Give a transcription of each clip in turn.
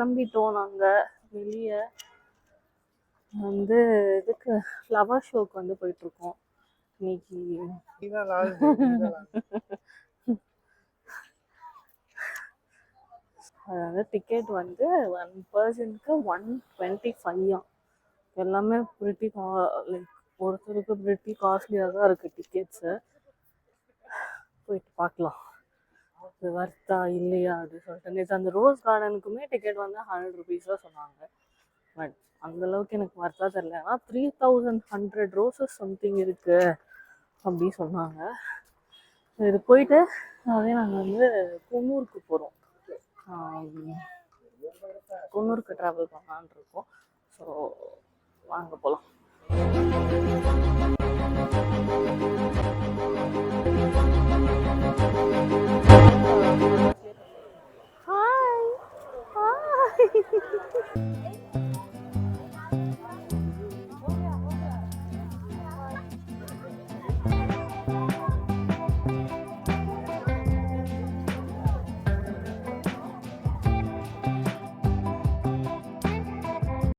கிளம்பிட்டோம் நாங்கள் வெளியே வந்து இதுக்கு ஃப்ளவர் ஷோக்கு வந்து போயிட்டுருக்கோம். இன்னைக்கு. அதாவது டிக்கெட் வந்து ஒன் பர்சனுக்கு ஒன் டுவெண்ட்டி ஃபைவா எல்லாமே ப்ரிட்டி கா லைக் ஒருத்தருக்கு பிரிட்டி காஸ்ட்லியாக தான் இருக்குது டிக்கெட்ஸு போயிட்டு பார்க்கலாம். அது வர்த்தா இல்லையா அப்படின்னு சொல்லிட்டு. நேற்று அந்த ரோஸ் கார்டனுக்குமே டிக்கெட் வந்து ஹண்ட்ரட் ருபீஸ் தான் சொன்னாங்க. பட் அந்தளவுக்கு எனக்கு வர்த்தா தெரில ஆனால் three thousand hundred roses something இருக்குது அப்படின்னு சொன்னாங்க. இது போயிட்டு அதே நாங்கள் வந்து குன்னூருக்கு போகிறோம் குன்னூருக்கு ட்ராவல் பண்ணலான்னு இருக்கோம். ஸோ வாங்க போகலாம்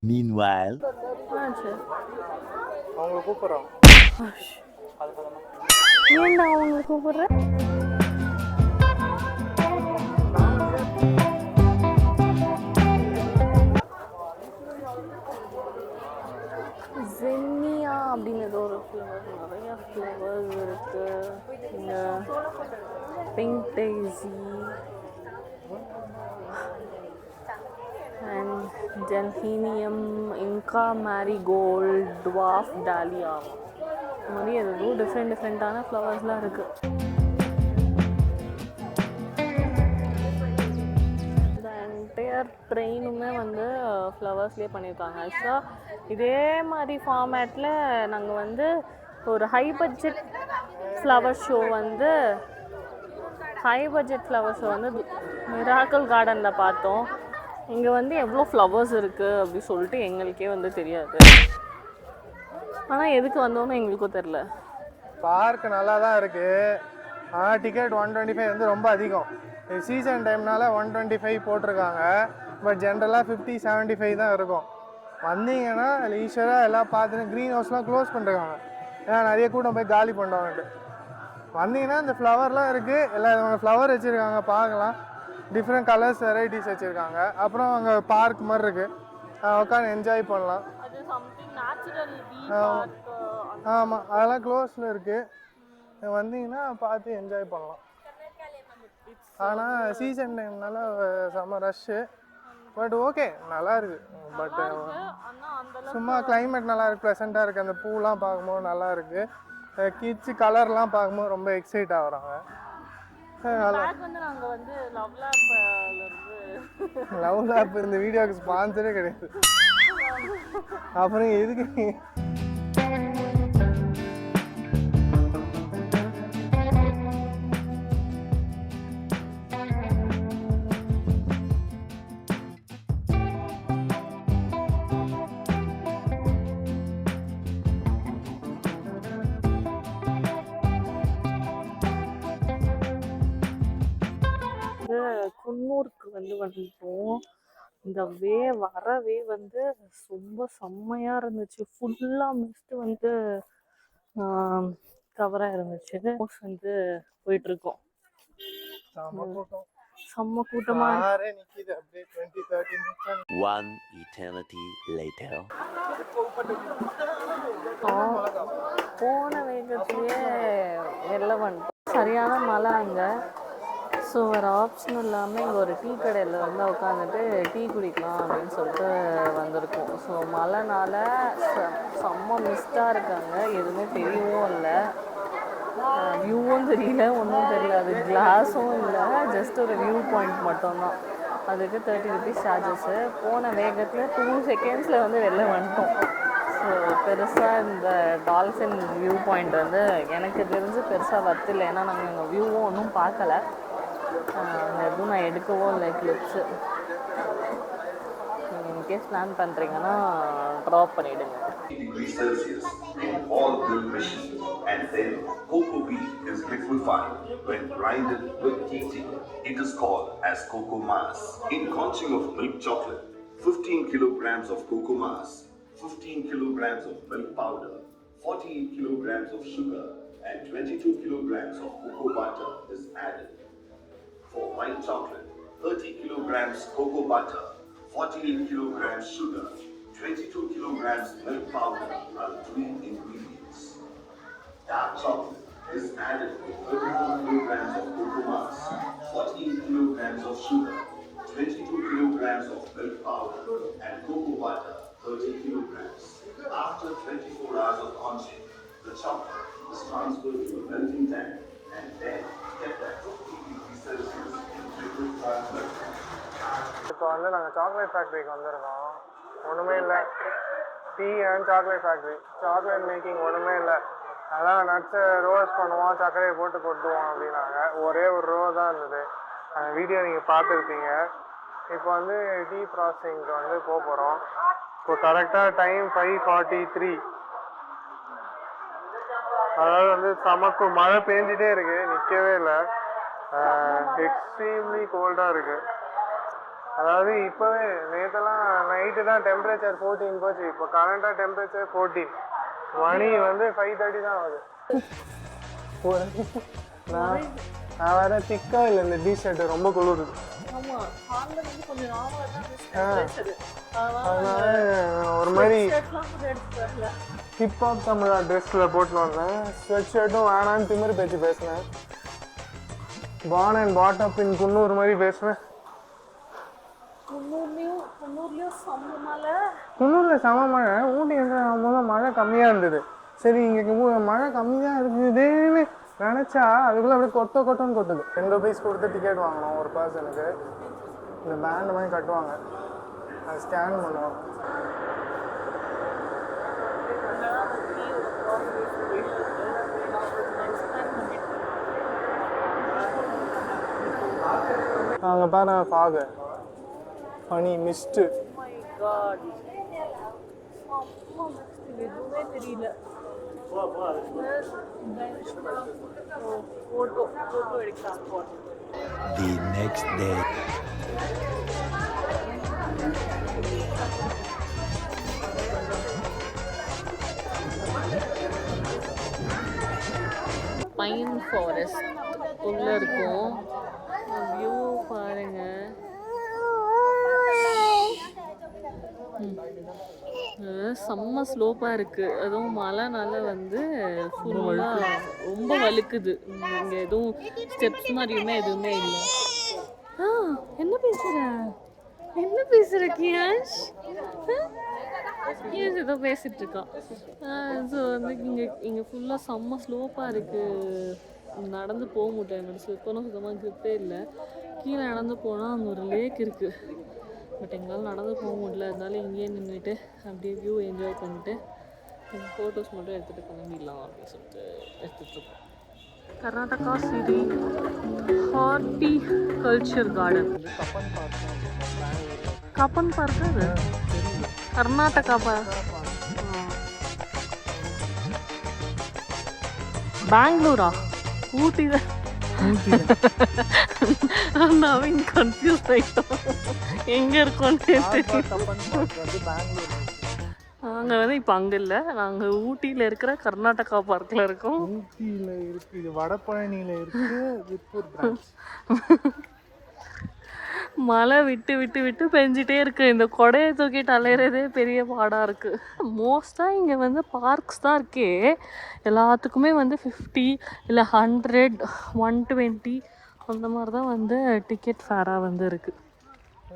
Meanwhile, அவங்கள கூப்பிடுறோம். ஏன்டா அவங்க கூப்பிடுற? அப்படின்னு ஏதோ ஒரு ஃப்ளவர் நிறைய ஃப்ளவர்ஸ் இருக்கு. இந்த pink daisy and helenium Inca marigold dwarf dahlia இந்த மாதிரி ஏதோ டிஃப்ரெண்ட் டிஃப்ரெண்ட்டான ஃப்ளவர்ஸ்லாம் இருக்குது ட்ரெயினுமே வந்து ஃப்ளவர்ஸ்லேயே பண்ணியிருக்காங்க ஆக்சுவலாக இதே மாதிரி ஃபார்மேட்டில் நாங்கள் வந்து ஒரு ஹை பட்ஜெட் ஃப்ளவர் ஷோ வந்து ஹை பட்ஜெட் ஃப்ளவர் ஷோ வந்து மிராக்கல் கார்டனில் பார்த்தோம். இங்கே வந்து எவ்வளோ ஃப்ளவர்ஸ் இருக்குது அப்படி சொல்லிட்டு எங்களுக்கே வந்து தெரியாது. ஆனால் எதுக்கு வந்தோம்னு எங்களுக்கும் தெரில பார்க் நல்லா தான் இருக்குது ஆனால் டிக்கெட் ஒன் டுவெண்ட்டி ஃபைவ் வந்து ரொம்ப அதிகம். சீசன் டைம்னால ஒன் டுவெண்ட்டி ஃபைவ் போட்டிருக்காங்க. பட் ஜென்ரலாக ஃபிஃப்டி செவன்ட்டி ஃபைவ் தான் இருக்கும். வந்தீங்கன்னா ஈஸியாக எல்லாம் பார்த்துட்டு க்ரீன் ஹவுஸ்லாம் க்ளோஸ் பண்ணிருக்காங்க. ஏன்னா நிறைய கூட்டம் போய் காலி பண்ணுவாங்கன்ட்டு வந்தீங்கன்னா இந்த ஃப்ளவர்லாம் இருக்குது எல்லா விதமான ஃப்ளவர் வச்சுருக்காங்க பார்க்கலாம். டிஃப்ரெண்ட் கலர்ஸ் வெரைட்டிஸ் வச்சுருக்காங்க. அப்புறம் அங்கே பார்க் மாதிரி இருக்குது உட்காந்து என்ஜாய் பண்ணலாம். ஆமாம் அதெல்லாம் க்ளோஸில் இருக்குது வந்தீங்கன்னா பார்த்து என்ஜாய் பண்ணலாம். ஆனால் சீசன் டைம்னால செம்ம ரஷ்ஷு பட் ஓகே நல்லா இருக்கு. பட் சும்மா climate நல்லா இருக்கு ப்ளசண்ட்டாக இருக்குது அந்த பூலாம் பார்க்கும்போது நல்லா இருக்கு. கிட்ஸு கலர்லாம் பார்க்கும்போது ரொம்ப எக்ஸைட் ஆகுறாங்க. லவ் லேப் இந்த வீடியோக்கு ஸ்பான்சரே கிடையாது. அப்புறம் எதுக்கு? குன்னூருக்கு வந்து வந்துட்டோம் இந்த வே வரவே வந்து ரொம்ப செம்மையா இருந்துச்சு. ஃபுல்லா மிஸ்ட் வந்து கவராக இருந்துச்சு. House வந்து போயிட்டு இருக்கோம். செம்ம கூட்டம். one eternity later. போன வேகத்திலேயே வந்துட்டோம் சரியான மழை அங்கே. ஸோ வேறு ஆப்ஷன் இல்லாமல் இங்கே ஒரு டீ கடையில் வந்து உட்காந்துட்டு டீ குடிக்கலாம் அப்படின்னு சொல்லிட்டு வந்திருக்கோம். ஸோ மழைனால செம்ம மிஸ்டாக இருக்காங்க. எதுவுமே தெரியவும் இல்லை. வியூவும் தெரியல ஒன்றும் தெரியல. அது கிளாஸும் இல்லை. ஜஸ்ட் ஒரு வியூ பாயிண்ட் மட்டும்தான். அதுக்கு தேர்ட்டி ருபீஸ் சார்ஜஸ்ஸு போன வேகத்தில் டூ செகண்ட்ஸில் வந்து வெளில வந்துட்டோம். ஸோ பெருசாக இந்த டால்ஃபின் வியூ பாயிண்ட் வந்து எனக்கு தெரிஞ்சு பெருசாக வர்த்தில்லை ஏன்னா நாங்கள் எங்கள் வியூவும் ஒன்றும் பார்க்கல. எதுவும் நான் எடுக்கவும் இல்லை கிளிப்ஸு இன்கேஸ் பிளான் பண்ணுறீங்கன்னா ட்ராப் பண்ணிவிடுங்க degrees Celsius in all mill machine and then cocoa bean is liquefied when grinded with heating. It is called as cocoa mass. In conching of milk chocolate, 15 kilograms of cocoa mass, 15 kilograms of milk powder, 48 kilograms of sugar and 22 kilograms of cocoa butter is added. For white chocolate, 30 kilograms cocoa butter, 48 kilograms sugar, 22 kilograms milk powder are three ingredients. Dark chocolate is added with 34 kilograms of cocoa mass, 48 kilograms of sugar, 22 kilograms of milk powder, and cocoa butter, 30 kilograms. After 24 hours of conching, the chocolate is transferred to a melting tank and then kept at 50 இப்போ வந்து நாங்கள் chocolate ஃபேக்ட்ரிக்கு வந்திருக்கோம். ஒன்றுமே இல்லை. Tea and chocolate factory chocolate making ஒன்றுமே இல்லை. அதான் நட்ஸை ரோஸ் பண்ணுவோம் சர்க்கரையை போட்டு கொட்டுவோம் அப்படின்னாங்க. ஒரே ஒரு ரோ தான் இருந்தது. அந்த வீடியோ நீங்கள் பார்த்துருப்பீங்க. இப்போ வந்து டீ ப்ராசஸிங்க்கு வந்து போக போகிறோம் இப்போ கரெக்டாக டைம் ஃபைவ் ஃபார்ட்டி த்ரீ அதாவது வந்து சமக்கு மழை பெஞ்சிட்டே இருக்கு. நிற்கவே இல்லை. எக்ஸ்ட்ரீம்லி கோல்டாக இருக்குது அதாவது இப்போவே நேற்றெல்லாம் நைட்டு தான் டெம்பரேச்சர் ஃபோர்டீன் போச்சு. இப்போ கரண்டாக டெம்பரேச்சர் ஃபோர்டீன் மணி வந்து ஃபைவ் தேர்ட்டி தான் ஆகுது. நான் நான் வேற திக்கா இல்லை இந்த டி ஷர்ட் ரொம்ப குளிருது. அதனால ஒரு மாதிரி ஹிப்ஹாப் தமிழா ட்ரெஸ்ஸில் போட்டு வந்தேன். ஸ்வெட் ஷர்ட்டும் வேணான்னு திமிரு பேச்சு பேசினேன். பான் அண்ட் பாட்டப் இன் குன்னூர் மாதிரி பேசுவேன் குன்னூரில் செம மழை. ஊட்டி முதல்ல மழை கம்மியாக இருந்தது. சரி இங்கே மழை கம்மியாக இருக்குதுன்னு நினச்சா அதுக்குள்ளே அப்படியே கொட்ட கொட்டன்னு கொட்டுது. ரெண்டு பீஸ் கொடுத்து டிக்கெட் வாங்கினோம் ஒரு பர்சனுக்கு இந்த பேண்ட் மாதிரி கட்டுவாங்க. அது ஸ்கேன் பண்ணுவோம் அங்கே பாரு ஃபாகு பனி மிஸ்ட்டு மை காட் அம்மா எதுவுமே தெரியல. ஃபோட்டோ ஃபோட்டோ எடுக்கலாம். Next day. பைன் ஃபாரஸ்ட் உள்ள இருக்கும். பாருங்க. செம்ம ஸ்லோப்பாக இருக்குது அதுவும் மழைனால வந்து ஃபுல்லாக ரொம்ப வலுக்குது இங்கே எதுவும் ஸ்டெப்ஸ் மாதிரியுமே எதுவுமே இல்லை. ஆ என்ன பேசுகிற என்ன பேசுகிற கியாஷ்? கியாஷ் ஏதோ பேசிட்டு இருக்கான் ஸோ வந்து இங்கே இங்கே ஃபுல்லாக செம்ம ஸ்லோப்பாக இருக்குது நடந்து போக முடியல என்னோட ஸ்லிப்பரும் சுத்தமாக கிரிப்பே இல்லை. கீழே நடந்து போனால் அங்கே ஒரு லேக் இருக்குது பட் எங்களால் நடந்து போக முடியல. அதனால இங்கேயே நின்றுட்டு அப்படியே வியூ என்ஜாய் பண்ணிட்டு ஃபோட்டோஸ் மட்டும் எடுத்துகிட்டு கிளம்பிடலாம் அப்படின்னு சொல்லிட்டு எடுத்துகிட்ருக்கோம் Karnataka city horticulture garden Cubbon park அது? கர்நாடகா பார்க் பெங்களூரா? ஊட்டி தான் நவீன் கன்ஃபியூஸ் ஆகிட்டோம் எங்கே இருக்கோன்னு நாங்கள் வந்து இப்போ அங்கே இல்லை நாங்கள் ஊட்டியில் இருக்கிற கர்நாடகா பார்க்கில் இருக்கோம் ஊட்டியில் இருக்கு இது வடபழனியில் இருக்கு விற்பூர் பிரான்ச் மழை விட்டு விட்டு விட்டு பெஞ்சிட்டே இருக்கு. இந்த கொடையை தூக்கிட்டு அலையிறதே பெரிய பாடாக இருக்கு. மோஸ்ட்டாக இங்கே வந்து பார்க்ஸ் தான் இருக்கே. எல்லாத்துக்குமே வந்து ஃபிஃப்டி இல்லை ஹண்ட்ரட் ஒன் டுவெண்ட்டி அந்த மாதிரி தான் வந்து டிக்கெட் ஃபேராக வந்து இருக்கு.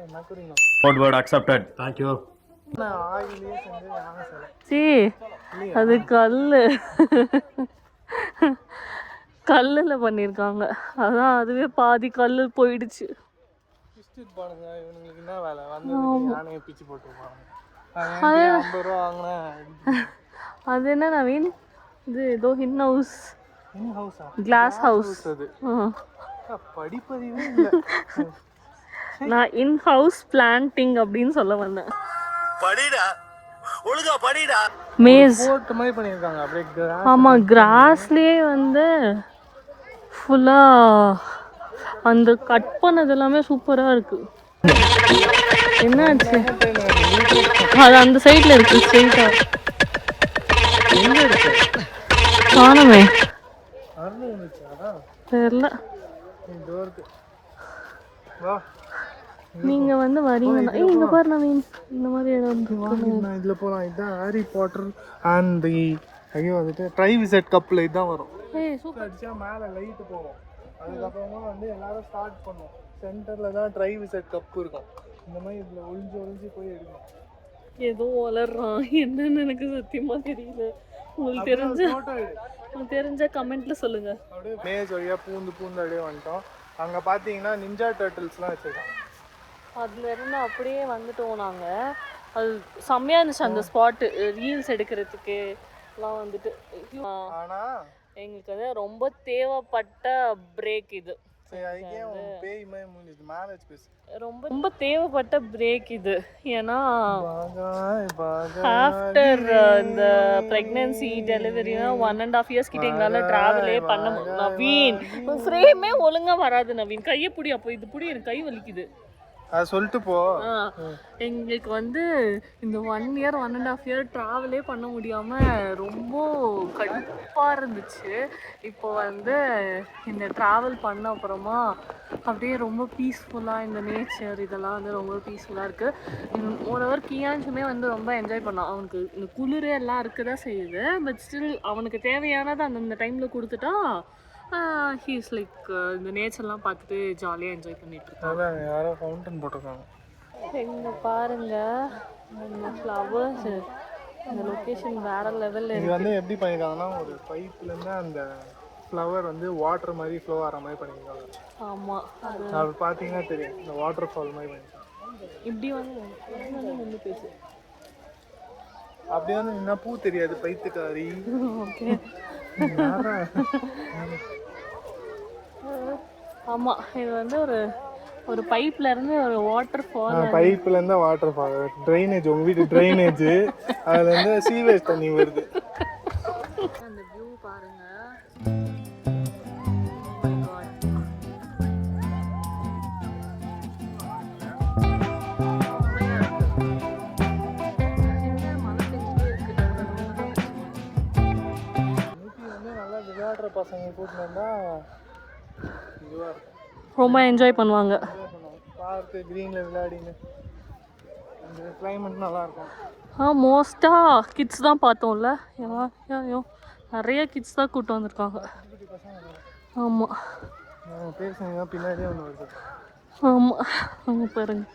என்ன புரியும் Code word accepted. Thank you. ஆயிலே செஞ்சு யானை சிலை சீ அது கல் கல்லில் பண்ணியிருக்காங்க அதான் அதுவே பாதி கல் போயிடுச்சு. பிஸ்டிட் பானுங்க இவனுங்களுக்கு என்ன வேலை? வந்து யானையை பிச்சு போட்டுருப்பாங்க. அது ஐம்பது ரூபா வாங்கினேன் அது என்ன நவீன்? இது ஏதோ ஹின் ஹவுஸ் ஹவுஸா கிளாஸ் ஹவுஸ் அது. படிப்பறிவே இல்லை. நான் இன் ஹவுஸ் பிளான்டிங் அப்படின்னு சொல்ல வந்தேன். படிடா. மேஸ் போட்டு. மாதிரி பண்ணியிருக்காங்க. அப்படியே ஆமாம் கிராஸ்லேயே வந்து ஃபுல்லாக அந்த கட் பண்ணது எல்லாமே சூப்பராக இருக்கு. என்னாச்சு? அது அந்த சைடில் இருக்கு ஸ்ட்ரெயிட்டாக காணுமே. தெரில. நீங்கள் வந்து வரீங்கன்னா இங்கே பாரு நவீன். இந்த மாதிரி இடம் நான் இதில் போகலாம் இதுதான் ஹாரி பாட்டர் அண்ட் தி ஐயோ வந்துட்டு ட்ரை விசட் கப்பில் இதுதான் வரும். ஏய் சூப்பர். அடிச்சா மேலே லைட்டு போகும். அதுக்கப்புறமா வந்து எல்லாரும் ஸ்டார்ட் பண்ணும் சென்டரில் தான் ட்ரை விசட் கப் இருக்கும். இந்த மாதிரி இதில் ஒளிஞ்சு ஒளிஞ்சு போய் எடுக்கணும் ஏதோ வளர்றான். என்னன்னு எனக்கு சத்தியமாக தெரியல. உங்களுக்கு தெரிஞ்ச உங்களுக்கு தெரிஞ்ச கமெண்ட்ல சொல்லுங்க. அப்படியே மேஸ் வழியாக பூந்து பூந்து அப்படியே வந்துட்டோம். அங்கே பார்த்தீங்கன்னா நிஞ்சா டர்ட்டில்ஸ்லாம் வச்சுருக்காங்க. அதுல இருந்து அப்படியே வந்துட்டோம் நாங்க. அது செம்மையா இருந்துச்சு அந்த ஸ்பாட்டு ரீல்ஸ் எடுக்கிறதுக்கு. எல்லாம் வந்துட்டு ஆனால் எங்களுக்கு வந்து ரொம்ப தேவைப்பட்ட பிரேக் இது. ரொம்ப ரொம்ப தேவைப்பட்ட பிரேக் இது. ஏன்னா ஆஃப்டர் இந்த ப்ரெக்னென்சி டெலிவரினா ஒன் அண்ட் ஆஃப் இயர்ஸ் கிட்ட எங்களால் ட்ராவலே பண்ண முடியும் நவீன் ஃப்ரேமே ஒழுங்கா வராது நவீன். கையை பிடி அப்போ இது பிடி எனக்கு கை வலிக்குது. அதை சொல்லிட்டு போ. எங்களுக்கு வந்து இந்த one year one and half year ட்ராவலே பண்ண முடியாமல் ரொம்ப கடுப்பாக இருந்துச்சு. இப்போ வந்து இந்த ட்ராவல் பண்ண அப்புறமா அப்படியே ரொம்ப பீஸ்ஃபுல்லாக இந்த நேச்சர் இதெல்லாம் வந்து ரொம்ப பீஸ்ஃபுல்லாக இருக்குது ஓரவர் கியான்ஸுமே வந்து ரொம்ப என்ஜாய் பண்ணான் அவனுக்கு இந்த குளிர் எல்லாம் இருக்க தான் செய்யுது. பட் ஸ்டில் அவனுக்கு தேவையானது அந்தந்த டைமில் கொடுத்துட்டா ஹீஸ் லைக் இந்த நேச்சர்லாம் பார்த்துட்டு ஜாலியாக என்ஜாய் பண்ணிட்டு இருக்கான். அதான் யாரோ ஃபவுண்டன் போட்டிருக்காங்க. எங்க பாருங்க இந்த ஃப்ளவர்ஸ் இந்த லொகேஷன் வேற லெவல்ல இது வந்து எப்படி பண்ணியிருக்காங்கன்னா ஒரு பைப்லேருந்து அந்த ஃப்ளவர் வந்து வாட்டர் மாதிரி ஃப்ளோ ஆகிற மாதிரி பண்ணியிருக்காங்க ஆமா அது பார்த்தீங்கன்னா தெரியும் இந்த வாட்டர் ஃபால் மாதிரி பண்ணியிருக்காங்க இப்படி வந்து இப்படி வந்து நின்று பேசு. அப்படியே வந்து என்ன பூ தெரியாது பைத்துக்காரி. ஓகே ஆமா இது வந்து ஒரு ஒரு பைப்ல இருந்து ஒரு வாட்டர் ஃபால் பைப்லேருந்து வாட்டர் ஃபால் ட்ரைனேஜ் உங்கள் வீட்டு ட்ரைனேஜ் அதுலேருந்து சீவேஜ் தண்ணி வருது. அந்த வியூ பாருங்க. வந்து பசங்க கூட்டிட்டு இருக்கும் ரொம்ப என்ஜாய் பண்ணுவாங்க. பார்க்கு க்ரீனில் அந்த கிளைமேட் நல்லாயிருக்கும். ஆ மோஸ்ட்டாக கிட்ஸ் தான் பார்த்தோம்ல. யா யா யோ நிறைய கிட்ஸ் தான் கூட்டு வந்திருக்காங்க. ஆமாம் பேசுங்க பின்னாடியே ஒன்று வருது. ஆமாம் அங்கே பாருங்க.